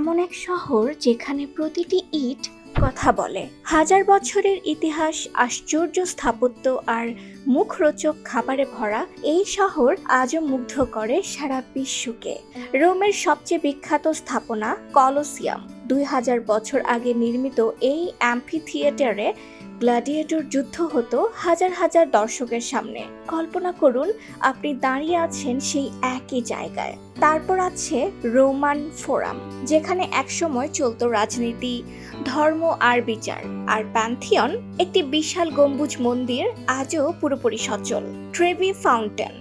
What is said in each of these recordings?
এমন এক শহর যেখানে প্রতিটি ইট কথা বলে। হাজার বছরের ইতিহাস আশ্চর্য স্থাপত্য আর মুখরোচক খাবারে ভরা এই শহর আজও মুগ্ধ করে সারা বিশ্বকে। রোমের সবচেয়ে বিখ্যাত স্থাপনা কলোসিয়াম। দুই হাজার বছর আগে নির্মিত এই অ্যাম্পি থিয়েটারে গ্লাডিয়েটর যুদ্ধ হতো হাজার হাজার দর্শকের সামনে। কল্পনা করুন, আপনি দাঁড়িয়ে আছেন সেই একই জায়গায়। তারপর আছে রোমান ফোরাম, যেখানে একসময় চলতো রাজনীতি, ধর্ম আর বিচার। আর প্যান্থিয়ন, একটি বিশাল গম্বুজ মন্দির, আজও পুরোপুরি সচল ট্রেভি ফাউন্টেন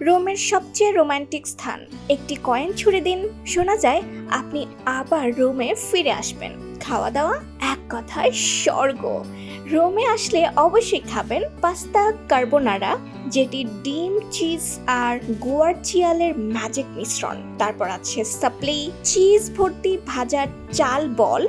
রোমের সবচেয়ে রোমান্টিক স্থান। একটি কয়েন ছুড়ে দিন, শোনা যায় আপনি আবার রোমে ফিরে আসবেন। খাওয়া দাওয়া এক কথায় স্বর্গ। রোমে আসলে অবশ্যই খাবেন পাস্তা কার্বোনারা, যেটি ডিম, চিজ আর গোয়ার চিয়ালের ম্যাজিক মিশ্রণ। তারপর আছে সাপ্লি, চিজ ভর্তি ভাজা চাল বল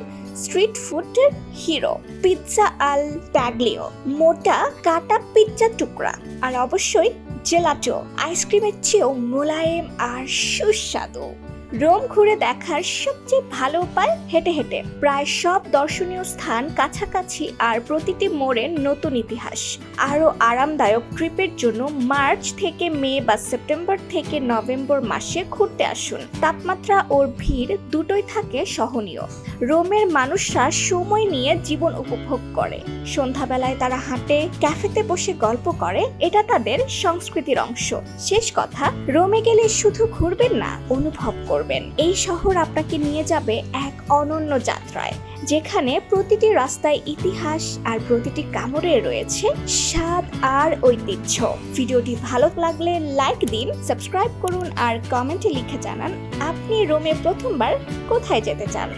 স্ট্রিট ফুডের হিরো, পিৎজা আল ট্যাগলিও মোটা কাটা পিৎজা টুকরা, আর অবশ্যই জেলাটো, আইসক্রিমের চেয়েও মোলায়েম আর সুস্বাদু। রোম ঘুরে দেখার সবচেয়ে ভালো উপায় হেঁটে হেঁটে। প্রায় সব দর্শনীয় স্থান কাছাকাছি আর প্রতিটি মোড়ে নতুন ইতিহাস। আরও আরামদায়ক ট্রিপের জন্য মার্চ থেকে মে বা সেপ্টেম্বর থেকে নভেম্বর মাসে ঘুরতে আসুন। তাপমাত্রা ওর ভিড় দুটোই থাকে সহনীয়। রোমের মানুষরা সময় নিয়ে জীবন উপভোগ করে। সন্ধ্যাবেলায় তারা হাঁটে, ক্যাফেতে বসে গল্প করে, এটা তাদের সংস্কৃতির অংশ। শেষ কথা, রোমে গেলে শুধু ঘুরবেন না, অনুভব করবেন। এই শহর আপনাকে নিয়ে যাবে এক অনন্য যাত্রায়, যেখানে প্রতিটি রাস্তায় ইতিহাস আর প্রতিটি কামড়ে রয়েছে স্বাদ আর ঐতিহ্য। ভিডিওটি ভালো লাগলে লাইক দিন, সাবস্ক্রাইব করুন আর কমেন্টে লিখে জানান আপনি রোমে প্রথমবার কোথায় যেতে চান।